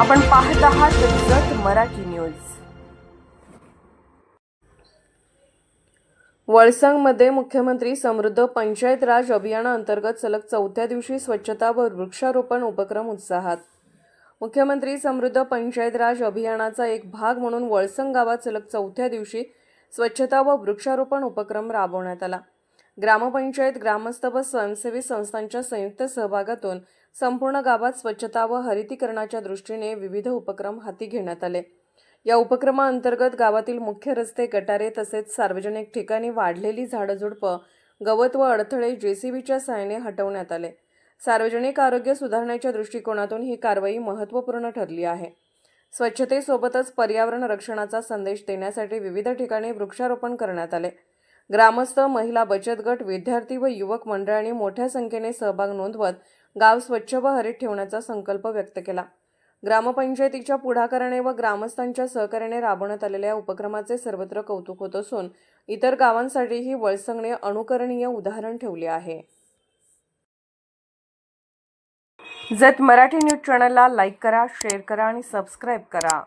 आपण पाहत आहात जत मराठी न्यूज. वळसंगमध्ये मुख्यमंत्री समृद्ध पंचायत राज अभियानाअंतर्गत सलग चौथ्या दिवशी स्वच्छता व वृक्षारोपण उपक्रम उत्साहात. मुख्यमंत्री समृद्ध पंचायत राज अभियानाचा एक भाग म्हणून वळसंग गावात सलग चौथ्या दिवशी स्वच्छता व वृक्षारोपण उपक्रम राबवण्यात आला. ग्रामपंचायत ग्रामस्थ व स्वयंसेवी संस्थांच्या संयुक्त सहभागातून संपूर्ण गावात स्वच्छता व हरितीकरणाच्या दृष्टीने विविध उपक्रम हाती घेण्यात आले. या उपक्रमाअंतर्गत गावातील मुख्य रस्ते गटारे तसेच सार्वजनिक ठिकाणी वाढलेली झाडझुडपं गवत व अडथळे जेसीबीच्या सहाय्याने हटवण्यात आले. सार्वजनिक आरोग्य सुधारण्याच्या दृष्टिकोनातून ही कारवाई महत्त्वपूर्ण ठरली आहे. स्वच्छतेसोबतच पर्यावरण रक्षणाचा संदेश देण्यासाठी विविध ठिकाणी वृक्षारोपण करण्यात आले. ग्रामस्थ महिला बचत गट विद्यार्थी व युवक मंडळांनी मोठ्या संख्येने सहभाग नोंदवत गाव स्वच्छ व हरित ठेवण्याचा संकल्प व्यक्त केला. ग्रामपंचायतीच्या पुढाकाराने व ग्रामस्थांच्या सहकार्याने राबवण्यात आलेल्या या उपक्रमाचे सर्वत्र कौतुक होत असून इतर गावांसाठीही वळसंगणे अनुकरणीय उदाहरण ठेवले आहे. जत मराठी न्यूज चॅनलला लाईक करा शेअर करा आणि सबस्क्राईब करा.